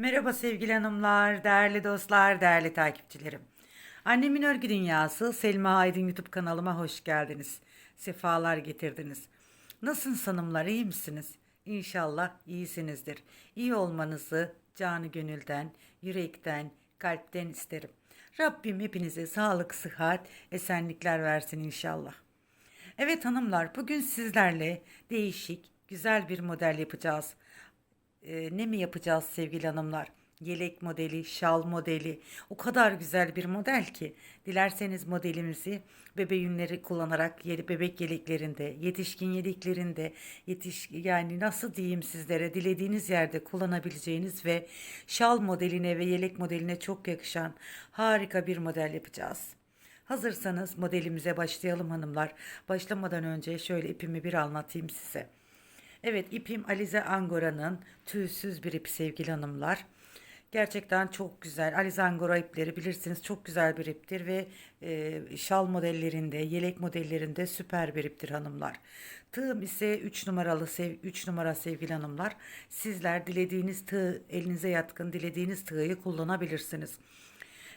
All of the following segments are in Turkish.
Merhaba sevgili hanımlar, değerli dostlar, değerli takipçilerim. Annemin Örgü Dünyası Selma Aydın YouTube kanalıma hoş geldiniz. Sefalar getirdiniz. Nasılsınız hanımlar, iyi misiniz? İnşallah iyisinizdir. İyi olmanızı canı gönülden, yürekten, kalpten isterim. Rabbim hepinize sağlık, sıhhat, esenlikler versin inşallah. Evet hanımlar, bugün sizlerle değişik, güzel bir model yapacağız. Ee, ne mi yapacağız sevgili hanımlar? Yelek modeli, şal modeli. O kadar güzel bir model ki. Dilerseniz modelimizi bebe yünleri kullanarak bebek yeleklerinde, yetişkin yeleklerinde, yetiş yani nasıl diyeyim sizlere dilediğiniz yerde kullanabileceğiniz ve şal modeline ve yelek modeline çok yakışan harika bir model yapacağız. Hazırsanız modelimize başlayalım hanımlar. Başlamadan önce şöyle ipimi bir anlatayım size. Evet ipim Alize Angora'nın tüysüz bir ip sevgili hanımlar. Gerçekten çok güzel. Alize Angora ipleri bilirsiniz çok güzel bir iptir ve e, şal modellerinde, yelek modellerinde süper bir iptir hanımlar. Tığım ise 3 numaralı sev 3 numara sevgili hanımlar. Sizler dilediğiniz tığ elinize yatkın dilediğiniz tığı kullanabilirsiniz.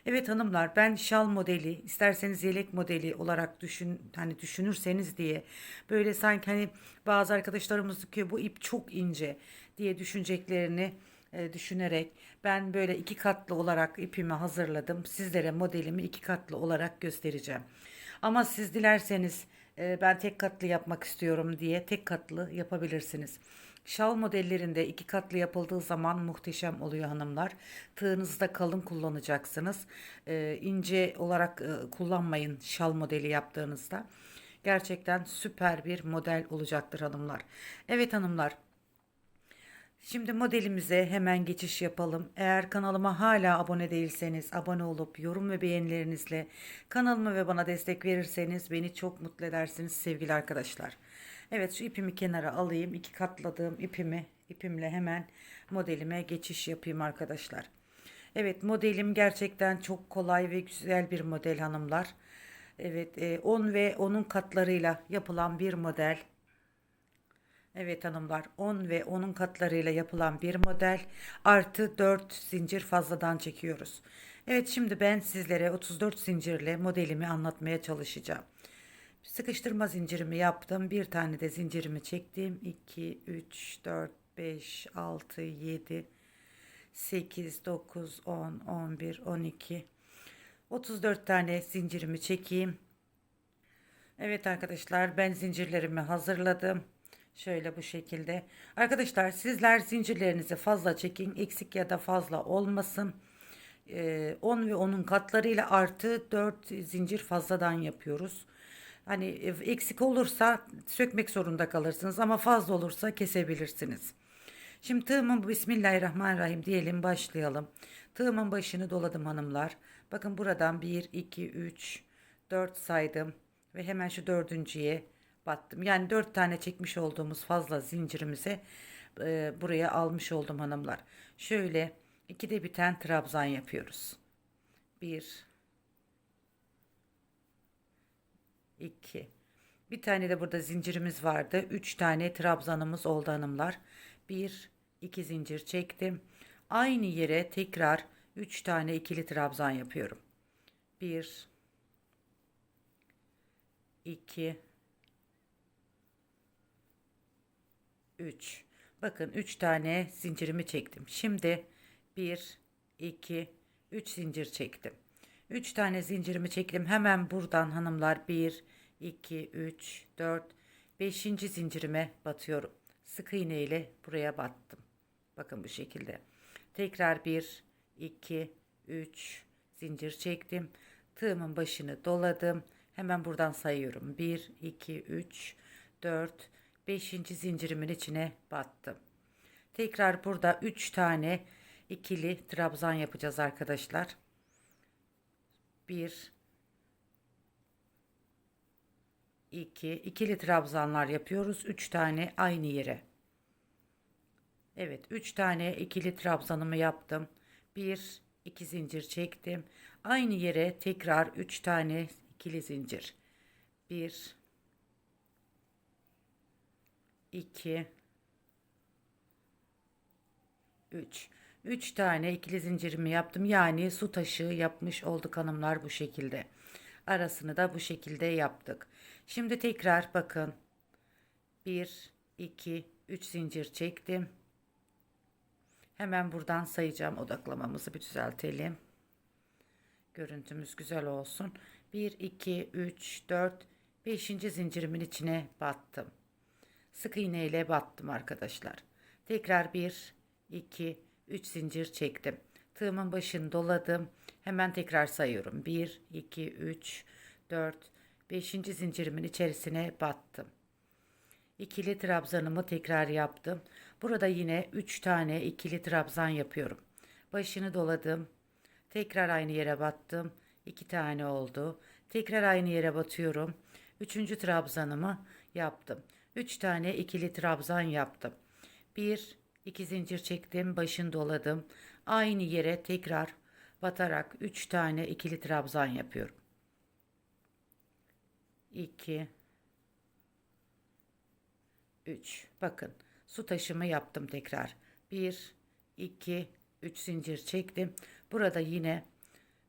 Evet hanımlar ben şal modeli isterseniz yelek modeli olarak düşün hani düşünürseniz diye böyle sanki hani bazı arkadaşlarımız ki bu ip çok ince diye düşüneceklerini e, düşünerek ben böyle iki katlı olarak ipimi hazırladım. Sizlere modelimi iki katlı olarak göstereceğim. Ama siz dilerseniz e, ben tek katlı yapmak istiyorum diye tek katlı yapabilirsiniz. Şal modellerinde iki katlı yapıldığı zaman muhteşem oluyor hanımlar. Tığınızı da kalın kullanacaksınız. E, ince olarak e, kullanmayın şal modeli yaptığınızda. Gerçekten süper bir model olacaktır hanımlar. Evet hanımlar Şimdi modelimize hemen geçiş yapalım. Eğer kanalıma hala abone değilseniz abone olup yorum ve beğenilerinizle kanalıma ve bana destek verirseniz beni çok mutlu edersiniz sevgili arkadaşlar. Evet şu ipimi kenara alayım. iki katladığım ipimi ipimle hemen modelime geçiş yapayım arkadaşlar. Evet modelim gerçekten çok kolay ve güzel bir model hanımlar. Evet 10 ve onun katlarıyla yapılan bir model. Evet hanımlar 10 ve onun katlarıyla yapılan bir model artı 4 zincir fazladan çekiyoruz. Evet şimdi ben sizlere 34 zincirle modelimi anlatmaya çalışacağım. Sıkıştırma zincirimi yaptım. Bir tane de zincirimi çektim. 2, 3, 4, 5, 6, 7, 8, 9, 10, 11, 12. 34 tane zincirimi çekeyim. Evet arkadaşlar ben zincirlerimi hazırladım. Şöyle bu şekilde. Arkadaşlar sizler zincirlerinizi fazla çekin. Eksik ya da fazla olmasın. 10 ee, ve onun katlarıyla artı 4 zincir fazladan yapıyoruz. Hani e, eksik olursa sökmek zorunda kalırsınız ama fazla olursa kesebilirsiniz. Şimdi tığımın Bismillahirrahmanirrahim diyelim başlayalım. Tığımın başını doladım hanımlar. Bakın buradan 1, 2, 3, 4 saydım. Ve hemen şu dördüncüye battım. Yani dört tane çekmiş olduğumuz fazla zincirimizi e, buraya almış oldum hanımlar. Şöyle ikide biten trabzan yapıyoruz. Bir, iki. Bir tane de burada zincirimiz vardı. Üç tane trabzanımız oldu hanımlar. Bir, iki zincir çektim. Aynı yere tekrar üç tane ikili trabzan yapıyorum. Bir, iki, 3. Bakın 3 tane zincirimi çektim. Şimdi 1, 2, 3 zincir çektim. 3 tane zincirimi çektim. Hemen buradan hanımlar 1, 2, 3, 4, 5. zincirime batıyorum. Sık iğne ile buraya battım. Bakın bu şekilde. Tekrar 1, 2, 3 zincir çektim. Tığımın başını doladım. Hemen buradan sayıyorum. 1, 2, 3, 4, 5. zincirimin içine battım. Tekrar burada 3 tane ikili trabzan yapacağız arkadaşlar. 1 2 ikili trabzanlar yapıyoruz. 3 tane aynı yere. Evet, 3 tane ikili trabzanımı yaptım. 1 2 zincir çektim. Aynı yere tekrar 3 tane ikili zincir. 1 2 3 3 tane ikili zincirimi yaptım. Yani su taşı yapmış olduk hanımlar bu şekilde. Arasını da bu şekilde yaptık. Şimdi tekrar bakın. 1, 2, 3 zincir çektim. Hemen buradan sayacağım. Odaklamamızı bir düzeltelim. Görüntümüz güzel olsun. 1, 2, 3, 4, 5. zincirimin içine battım. Sık iğne ile battım arkadaşlar. Tekrar 1, 2, 3 zincir çektim. Tığımın başını doladım. Hemen tekrar sayıyorum. 1, 2, 3, 4, 5. zincirimin içerisine battım. İkili trabzanımı tekrar yaptım. Burada yine 3 tane ikili trabzan yapıyorum. Başını doladım. Tekrar aynı yere battım. 2 tane oldu. Tekrar aynı yere batıyorum. Üçüncü trabzanımı yaptım. 3 tane ikili trabzan yaptım. 1 2 zincir çektim, başını doladım. Aynı yere tekrar batarak 3 tane ikili trabzan yapıyorum. 2 3 bakın su taşımı yaptım tekrar. 1 2 3 zincir çektim. Burada yine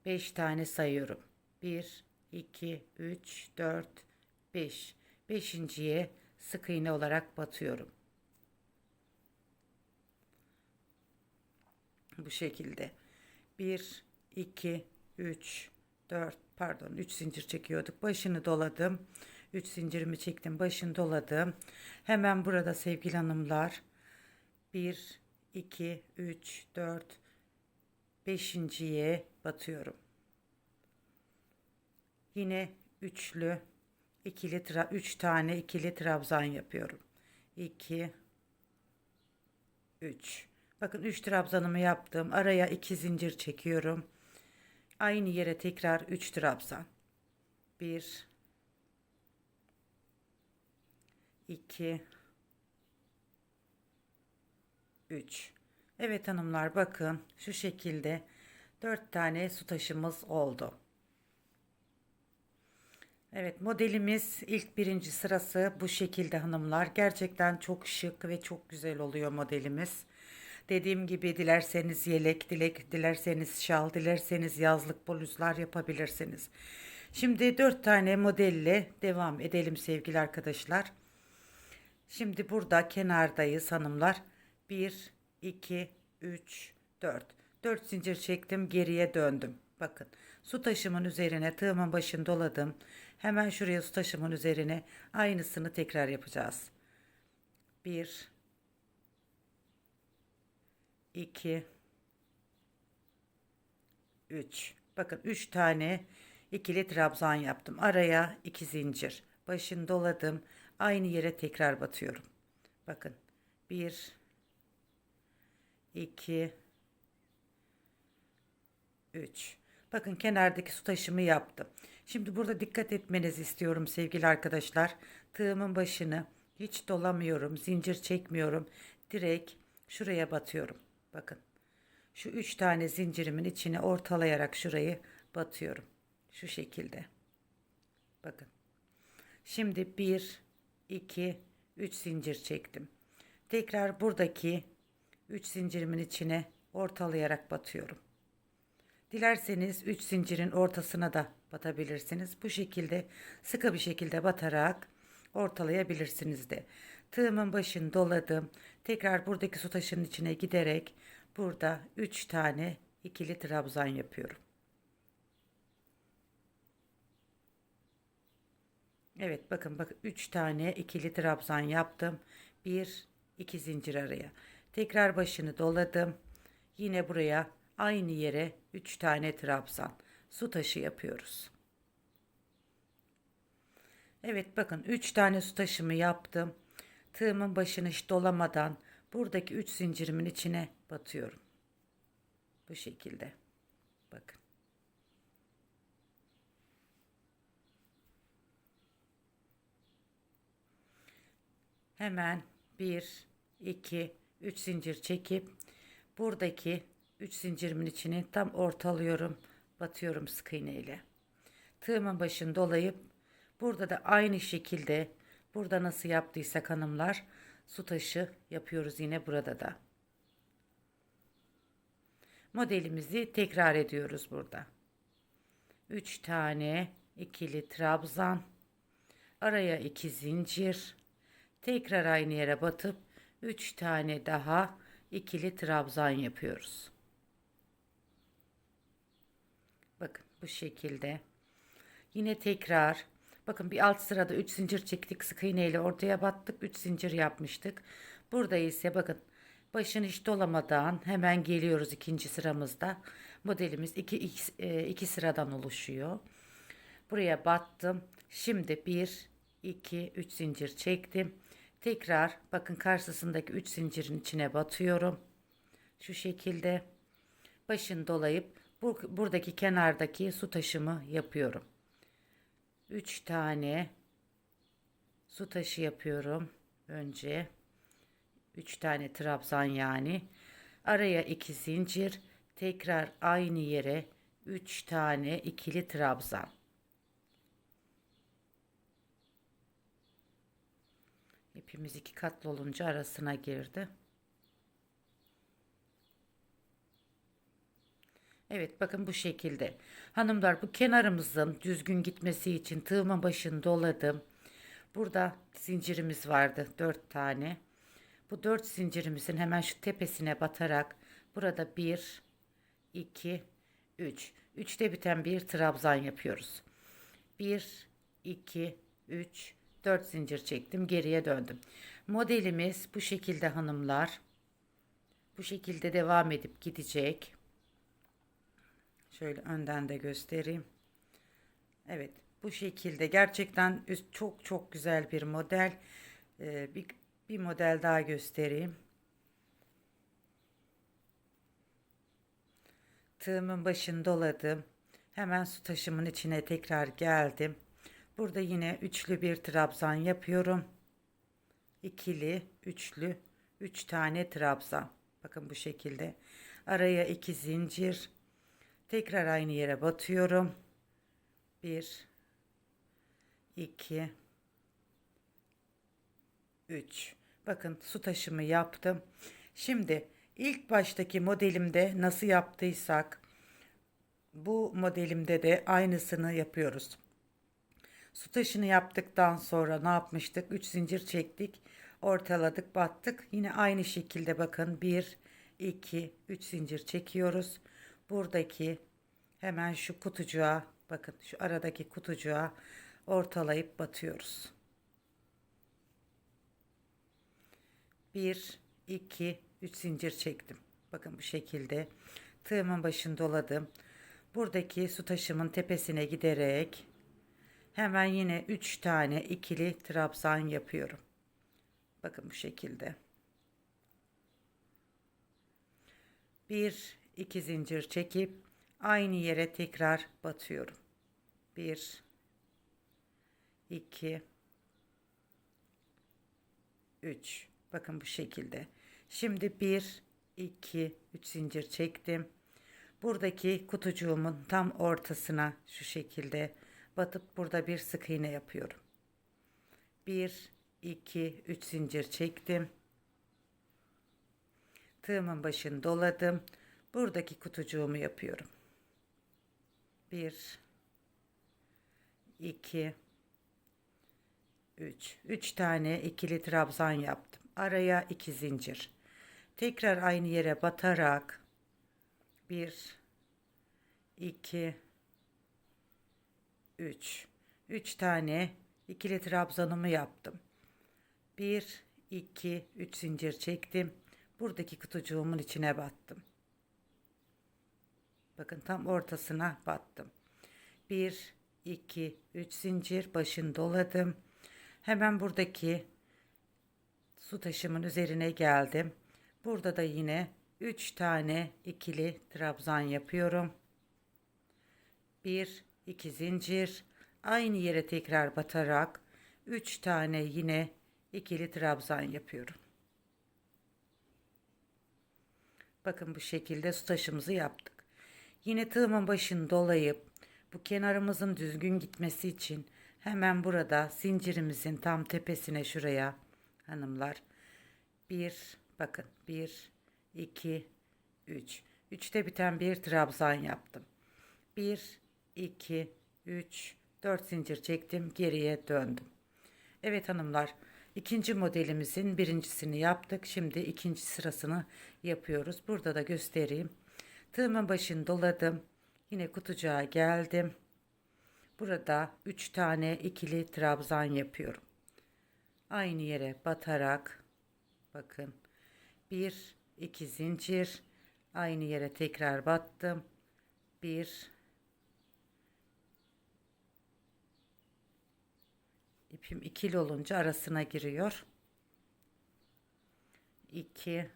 5 tane sayıyorum. 1 2 3 4 5 beşinciye sık iğne olarak batıyorum. Bu şekilde. 1 2 3 4 pardon 3 zincir çekiyorduk. Başını doladım. 3 zincirimi çektim başını doladım. Hemen burada sevgili hanımlar 1 2 3 4 beşinciye batıyorum. Yine üçlü ikili tra 3 tane ikili trabzan yapıyorum. 2 3 bakın 3 trabzanımı yaptım. Araya 2 zincir çekiyorum aynı yere tekrar 3 trabzan 1 2 3 Evet hanımlar bakın şu şekilde 4 tane su taşımız oldu. Evet modelimiz ilk birinci sırası bu şekilde hanımlar. Gerçekten çok şık ve çok güzel oluyor modelimiz. Dediğim gibi dilerseniz yelek, dilek, dilerseniz şal, dilerseniz yazlık bluzlar yapabilirsiniz. Şimdi dört tane modelle devam edelim sevgili arkadaşlar. Şimdi burada kenardayız hanımlar. 1, 2, 3, 4. 4 zincir çektim geriye döndüm. Bakın su taşımın üzerine tığımın başını doladım. Hemen şuraya su taşımın üzerine aynısını tekrar yapacağız. 1, 2 3 bakın 3 tane ikili trabzan yaptım. Araya 2 zincir. Başını doladım. Aynı yere tekrar batıyorum. Bakın 1 2 3 bakın kenardaki su taşımı yaptım. Şimdi burada dikkat etmenizi istiyorum sevgili arkadaşlar. Tığımın başını hiç dolamıyorum zincir çekmiyorum. Direkt şuraya batıyorum Bakın. Şu üç tane zincirimin içine ortalayarak şurayı batıyorum. Şu şekilde. Bakın. Şimdi bir, iki, üç zincir çektim. Tekrar buradaki üç zincirimin içine ortalayarak batıyorum. Dilerseniz üç zincirin ortasına da batabilirsiniz. Bu şekilde sıkı bir şekilde batarak ortalayabilirsiniz de. Tığımın başını doladım. Tekrar buradaki su taşının içine giderek burada 3 tane ikili trabzan yapıyorum. Evet bakın bakın 3 tane ikili trabzan yaptım. 1 2 zincir araya. Tekrar başını doladım. Yine buraya aynı yere 3 tane trabzan su taşı yapıyoruz. Evet bakın 3 tane su taşımı yaptım. Tığımın başını hiç dolamadan buradaki 3 zincirimin içine batıyorum. Bu şekilde. Bakın. Hemen 1 2 3 zincir çekip buradaki 3 zincirimin içini tam ortalıyorum. Batıyorum sık iğne ile. Tığımın başını dolayıp burada da aynı şekilde burada nasıl yaptıysak hanımlar su taşı yapıyoruz yine burada da. modelimizi tekrar ediyoruz burada. 3 tane ikili trabzan, araya 2 zincir, tekrar aynı yere batıp 3 tane daha ikili trabzan yapıyoruz. Bakın bu şekilde. Yine tekrar bakın bir alt sırada 3 zincir çektik sık iğne ile ortaya battık 3 zincir yapmıştık. Burada ise bakın başını hiç dolamadan hemen geliyoruz ikinci sıramızda. Modelimiz iki, iki, e, iki sıradan oluşuyor. Buraya battım. Şimdi 1 2 3 zincir çektim. Tekrar bakın karşısındaki 3 zincirin içine batıyorum. Şu şekilde başını dolayıp bu, buradaki kenardaki su taşımı yapıyorum. 3 tane su taşı yapıyorum önce. 3 tane trabzan yani. Araya 2 zincir. Tekrar aynı yere 3 tane ikili trabzan. İpimiz iki katlı olunca arasına girdi. Evet bakın bu şekilde. Hanımlar bu kenarımızın düzgün gitmesi için tığımın başını doladım. Burada zincirimiz vardı 4 tane. Bu 4 zincirimizin hemen şu tepesine batarak burada 1 2 3 3'te biten bir trabzan yapıyoruz. 1 2 3 4 zincir çektim geriye döndüm. Modelimiz bu şekilde hanımlar. Bu şekilde devam edip gidecek. Şöyle önden de göstereyim. Evet bu şekilde gerçekten çok çok güzel bir model. Ee, bir, bir model daha göstereyim. Tığımın başını doladım. Hemen su taşımın içine tekrar geldim. Burada yine üçlü bir trabzan yapıyorum. İkili, üçlü, üç tane trabzan. Bakın bu şekilde. Araya iki zincir. Tekrar aynı yere batıyorum. Bir, iki, üç. Bakın su taşımı yaptım. Şimdi ilk baştaki modelimde nasıl yaptıysak bu modelimde de aynısını yapıyoruz. Su taşını yaptıktan sonra ne yapmıştık? 3 zincir çektik. Ortaladık, battık. Yine aynı şekilde bakın 1 2 3 zincir çekiyoruz. Buradaki hemen şu kutucuğa bakın şu aradaki kutucuğa ortalayıp batıyoruz. 1 2 3 zincir çektim. Bakın bu şekilde tığımın başını doladım. Buradaki su taşımın tepesine giderek Hemen yine 3 tane ikili trabzan yapıyorum. Bakın bu şekilde. 1 2 zincir çekip aynı yere tekrar batıyorum. 1 2 3 bakın bu şekilde. Şimdi 1 2 3 zincir çektim. Buradaki kutucuğumun tam ortasına şu şekilde batıp burada bir sık iğne yapıyorum. 1 2 3 zincir çektim. Tığımın başını doladım. Buradaki kutucuğumu yapıyorum. 1 2 3 3 tane ikili trabzan yaptım. Araya 2 zincir. Tekrar aynı yere batarak 1 2 3. 3 tane ikili trabzanımı yaptım. 1 2 3 zincir çektim. Buradaki kutucuğumun içine battım. Bakın tam ortasına battım. 1 2 3 zincir başını doladım. Hemen buradaki su taşımın üzerine geldim. Burada da yine 3 tane ikili trabzan yapıyorum. 1 2 zincir aynı yere tekrar batarak 3 tane yine ikili trabzan yapıyorum. Bakın bu şekilde su taşımızı yaptık. Yine tığımın başını dolayıp bu kenarımızın düzgün gitmesi için hemen burada zincirimizin tam tepesine şuraya hanımlar bir bakın bir iki üç Üçte biten bir trabzan yaptım. 1, 2, 3, 4 zincir çektim. Geriye döndüm. Evet hanımlar. ikinci modelimizin birincisini yaptık. Şimdi ikinci sırasını yapıyoruz. Burada da göstereyim. Tığımın başını doladım. Yine kutucuğa geldim. Burada 3 tane ikili trabzan yapıyorum. Aynı yere batarak bakın 1 2 zincir aynı yere tekrar battım. 1 ipim ikili olunca arasına giriyor. 2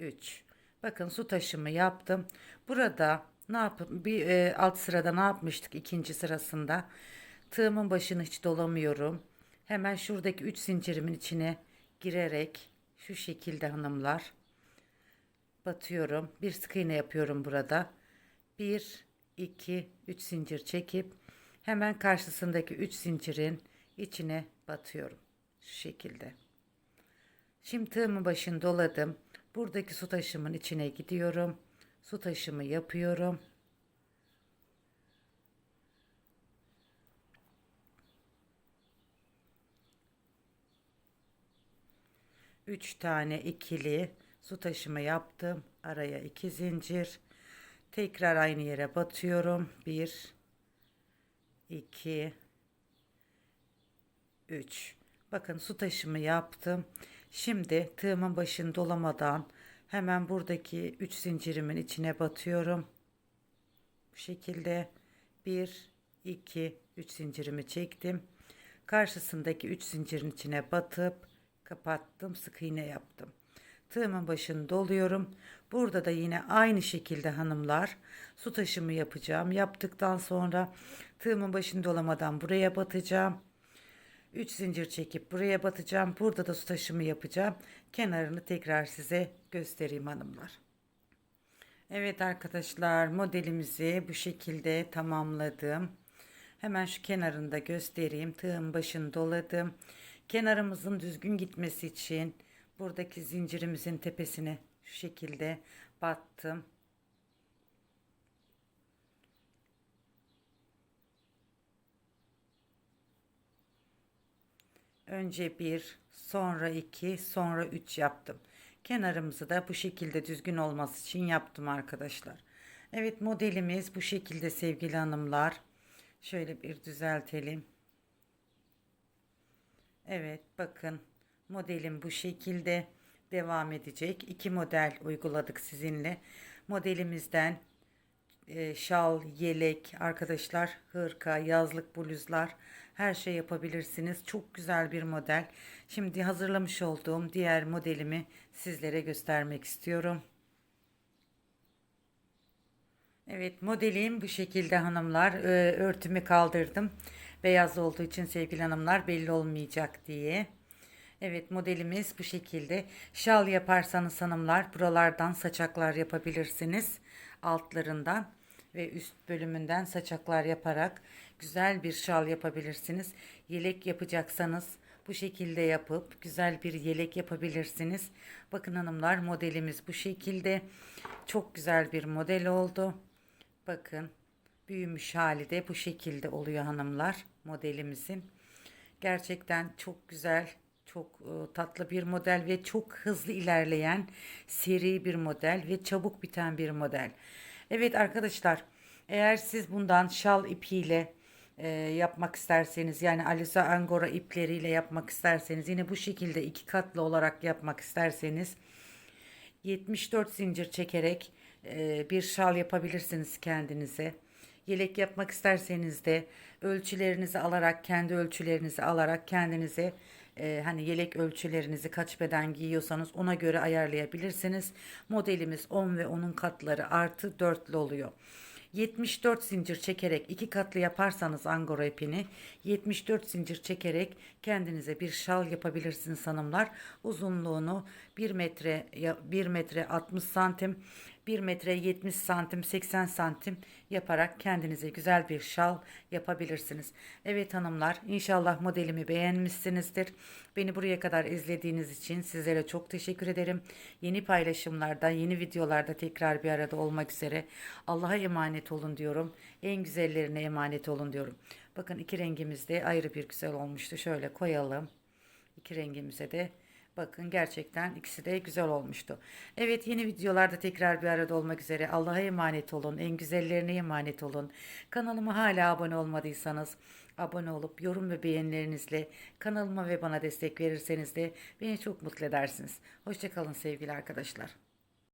3 Bakın su taşımı yaptım. Burada ne yapıp bir e, alt sırada ne yapmıştık ikinci sırasında? Tığımın başını hiç dolamıyorum. Hemen şuradaki 3 zincirimin içine girerek şu şekilde hanımlar batıyorum. Bir sık iğne yapıyorum burada. 1 2 3 zincir çekip hemen karşısındaki 3 zincirin içine batıyorum. Şu şekilde. Şimdi tığımın başını doladım. Buradaki su taşımın içine gidiyorum. Su taşımı yapıyorum. Üç tane ikili su taşımı yaptım. Araya iki zincir. Tekrar aynı yere batıyorum. Bir, iki, üç. Bakın su taşımı yaptım. Şimdi tığımın başını dolamadan hemen buradaki 3 zincirimin içine batıyorum. Bu şekilde 1 2 3 zincirimi çektim. Karşısındaki 3 zincirin içine batıp kapattım. Sık iğne yaptım. Tığımın başını doluyorum. Burada da yine aynı şekilde hanımlar su taşımı yapacağım. Yaptıktan sonra tığımın başını dolamadan buraya batacağım. 3 zincir çekip buraya batacağım. Burada da su taşımı yapacağım. Kenarını tekrar size göstereyim hanımlar. Evet arkadaşlar modelimizi bu şekilde tamamladım. Hemen şu kenarını da göstereyim. Tığın başını doladım. Kenarımızın düzgün gitmesi için buradaki zincirimizin tepesine şu şekilde battım. Önce bir, sonra iki, sonra üç yaptım. Kenarımızı da bu şekilde düzgün olması için yaptım arkadaşlar. Evet modelimiz bu şekilde sevgili hanımlar. Şöyle bir düzeltelim. Evet bakın modelim bu şekilde devam edecek. İki model uyguladık sizinle. Modelimizden e, şal, yelek, arkadaşlar hırka, yazlık bluzlar her şey yapabilirsiniz. Çok güzel bir model. Şimdi hazırlamış olduğum diğer modelimi sizlere göstermek istiyorum. Evet modelim bu şekilde hanımlar. Ee, örtümü kaldırdım. Beyaz olduğu için sevgili hanımlar belli olmayacak diye. Evet modelimiz bu şekilde. Şal yaparsanız hanımlar buralardan saçaklar yapabilirsiniz. Altlarından ve üst bölümünden saçaklar yaparak güzel bir şal yapabilirsiniz. Yelek yapacaksanız bu şekilde yapıp güzel bir yelek yapabilirsiniz. Bakın hanımlar modelimiz bu şekilde. Çok güzel bir model oldu. Bakın büyümüş hali de bu şekilde oluyor hanımlar modelimizin. Gerçekten çok güzel, çok e, tatlı bir model ve çok hızlı ilerleyen seri bir model ve çabuk biten bir model. Evet arkadaşlar eğer siz bundan şal ipiyle e, yapmak isterseniz yani Alisa Angora ipleriyle yapmak isterseniz yine bu şekilde iki katlı olarak yapmak isterseniz 74 zincir çekerek e, bir şal yapabilirsiniz kendinize. Yelek yapmak isterseniz de ölçülerinizi alarak kendi ölçülerinizi alarak kendinize e, hani yelek ölçülerinizi kaç beden giyiyorsanız ona göre ayarlayabilirsiniz. Modelimiz 10 ve onun katları artı 4'lü oluyor. 74 zincir çekerek iki katlı yaparsanız angora ipini 74 zincir çekerek kendinize bir şal yapabilirsiniz hanımlar. Uzunluğunu 1 metre 1 metre 60 santim 1 metre 70 santim 80 santim yaparak kendinize güzel bir şal yapabilirsiniz. Evet hanımlar inşallah modelimi beğenmişsinizdir. Beni buraya kadar izlediğiniz için sizlere çok teşekkür ederim. Yeni paylaşımlarda yeni videolarda tekrar bir arada olmak üzere Allah'a emanet olun diyorum. En güzellerine emanet olun diyorum. Bakın iki rengimiz de ayrı bir güzel olmuştu. Şöyle koyalım. İki rengimize de bakın gerçekten ikisi de güzel olmuştu. Evet yeni videolarda tekrar bir arada olmak üzere. Allah'a emanet olun. En güzellerine emanet olun. Kanalıma hala abone olmadıysanız abone olup yorum ve beğenilerinizle kanalıma ve bana destek verirseniz de beni çok mutlu edersiniz. Hoşçakalın sevgili arkadaşlar.